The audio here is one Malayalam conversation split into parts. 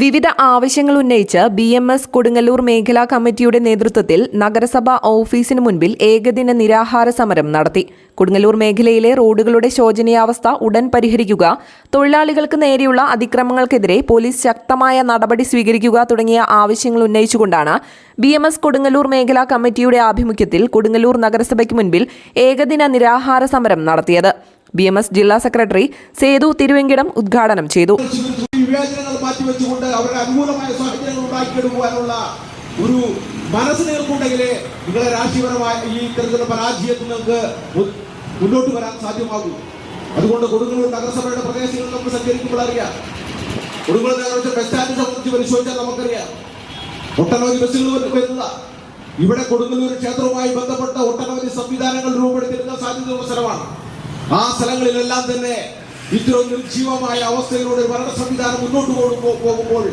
വിവിധ ആവശ്യങ്ങൾ ഉന്നയിച്ച് ബി എം എസ് കൊടുങ്ങല്ലൂർ മേഖലാ കമ്മിറ്റിയുടെ നേതൃത്വത്തിൽ നഗരസഭാ ഓഫീസിന് മുൻപിൽ ഏകദിന നിരാഹാര സമരം നടത്തി. കൊടുങ്ങല്ലൂർ മേഖലയിലെ റോഡുകളുടെ ശോചനീയാവസ്ഥ ഉടൻ പരിഹരിക്കുക തൊഴിലാളികൾക്ക് നേരെയുള്ള അതിക്രമങ്ങൾക്കെതിരെ പോലീസ് ശക്തമായ നടപടി സ്വീകരിക്കുക തുടങ്ങിയ ആവശ്യങ്ങൾ ഉന്നയിച്ചുകൊണ്ടാണ് ബി എം എസ് കൊടുങ്ങല്ലൂർ മേഖലാ കമ്മിറ്റിയുടെ ആഭിമുഖ്യത്തിൽ കൊടുങ്ങല്ലൂർ നഗരസഭയ്ക്ക് മുൻപിൽ ഏകദിന നിരാഹാര സമരം നടത്തിയത്. ബി ജില്ലാ സെക്രട്ടറി സേതു തിരുവെങ്കിടം ഉദ്ഘാടനം ചെയ്തു. വിവേചനങ്ങൾ മാറ്റിവെച്ചുകൊണ്ട് അവരുടെ അനുകൂലമായ സാഹചര്യങ്ങൾ ഉണ്ടാക്കിയെടുക്കുവാനുള്ള ഒരു മനസ്സ് നിങ്ങൾക്കുണ്ടെങ്കിലേ നിങ്ങളെ രാഷ്ട്രീയപരമായ ഈ ഇത്തരത്തിലുള്ള പരാജയത്തിൽ നിങ്ങൾക്ക് മുന്നോട്ട് വരാൻ സാധ്യമാകൂ. അതുകൊണ്ട് കൊടുങ്ങല്ലൂർ നഗരസഭയുടെ പ്രദേശങ്ങളിൽ നമ്മൾ സഞ്ചരിക്കുമ്പോൾ അറിയാം. കൊടുങ്ങല്ലൂർ നഗരത്തെ ബസ് സ്റ്റാൻഡ് സംബന്ധിച്ച് പരിശോധിച്ചാൽ നമുക്കറിയാം. ഒട്ടനവധി ബസ്സുകൾ വരുന്ന. ഇവിടെ കൊടുങ്ങല്ലൂർ ക്ഷേത്രവുമായി ബന്ധപ്പെട്ട ഒട്ടനവധി സംവിധാനങ്ങൾ രൂപപ്പെടുത്തിയിരുന്ന സാധ്യതയുള്ള സ്ഥലമാണ്. ആ സ്ഥലങ്ങളിലെല്ലാം തന്നെ ഇത്തരം നിർജീവമായ അവസ്ഥയിലൂടെ ഭരണ സംവിധാനം മുന്നോട്ട് പോകുമ്പോൾ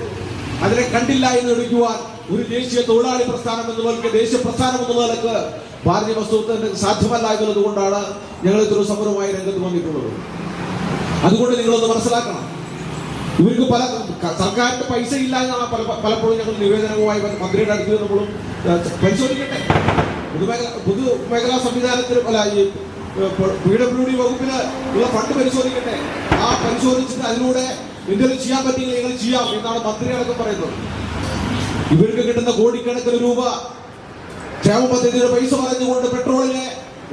അതിനെ കണ്ടില്ല എന്ന് എടുക്കുവാൻ ഒരു ദേശീയ തൊഴിലാളി പ്രസ്ഥാനം എന്ന പോലെ ദേശീയ പ്രസ്ഥാനം എന്ന നിലയ്ക്ക് ഭാരതീയ വസ്തുത്വത്തിന് സാധ്യമല്ല എന്നുള്ളത് കൊണ്ടാണ് ഞങ്ങൾ ഇത്ര സമരവുമായി രംഗത്ത് വന്നിട്ടുള്ളത്. അതുകൊണ്ട് നിങ്ങളൊന്ന് മനസ്സിലാക്കണം. ഇവർക്ക് പല സർക്കാരിന്റെ പൈസ ഇല്ല എന്നാണ് പല പലപ്പോഴും ഞങ്ങൾ നിവേദനവുമായി മന്ത്രിയുടെ അടുത്ത് നമ്മളും പരിശോധിക്കട്ടെ. പൊതുമേഖല പൊതുമേഖലാ സംവിധാനത്തിന് അല്ല ഈ പി ഡബ്ല്യു ഡി വകുപ്പിന് ഉള്ള ഫണ്ട് പരിശോധിക്കട്ടെ? ആ പരിശോധിച്ചിട്ട് അതിലൂടെ എന്തെങ്കിലും ചെയ്യാൻ പറ്റില്ല നിങ്ങൾ ചെയ്യാം എന്നാണ് മന്ത്രി അടക്കം പറയുന്നത്. ഇവർക്ക് കിട്ടുന്ന കോടിക്കണക്കിന് രൂപ ക്ഷേമ പദ്ധതിയുടെ പൈസ പറഞ്ഞുകൊണ്ട് പെട്രോളിന്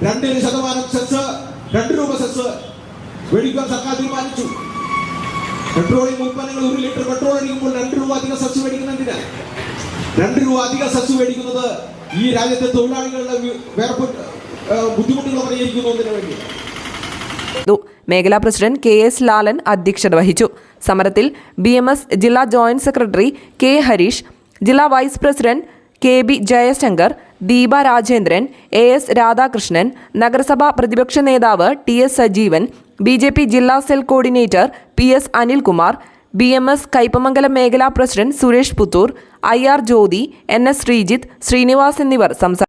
രണ്ടിന് ശതമാനം സെസ് രണ്ട് രൂപ സെസ് മേടിക്കാൻ സർക്കാർ തീരുമാനിച്ചു. പെട്രോളിയം ഉൽപ്പന്നങ്ങൾ ഒരു ലിറ്റർ പെട്രോൾ അടിക്കുമ്പോൾ രണ്ട് രൂപ അധികം സെസ് മേടിക്കുന്നതിന് രണ്ട് രൂപ അധികം സെസ് മേടിക്കുന്നത് ഈ രാജ്യത്തെ തൊഴിലാളികളുടെ വി- വേർപ്പ് ഏഹ്, ബുദ്ധിമുട്ടുകൾ പരിഹരിക്കുന്നതിന് വേണ്ടി? മേഖലാ പ്രസിഡന്റ് കെ എസ് ലാലൻ അധ്യക്ഷത വഹിച്ചു. സമരത്തിൽ ബി എം എസ് ജില്ലാ ജോയിന്റ് സെക്രട്ടറി കെ ഹരീഷ് ജില്ലാ vice president K B Jayashankar Deepa Rajendran A S Radhakrishnan നഗരസഭാ പ്രതിപക്ഷ നേതാവ് T S Sajeevan B J P ജില്ലാ cell coordinator P S Anilkumar B M S Kaipamangalam മേഖലാ president Suresh Puthur I R Jyothi N S Sreejith Srinivas എന്നിവർ സംസാരിച്ചു.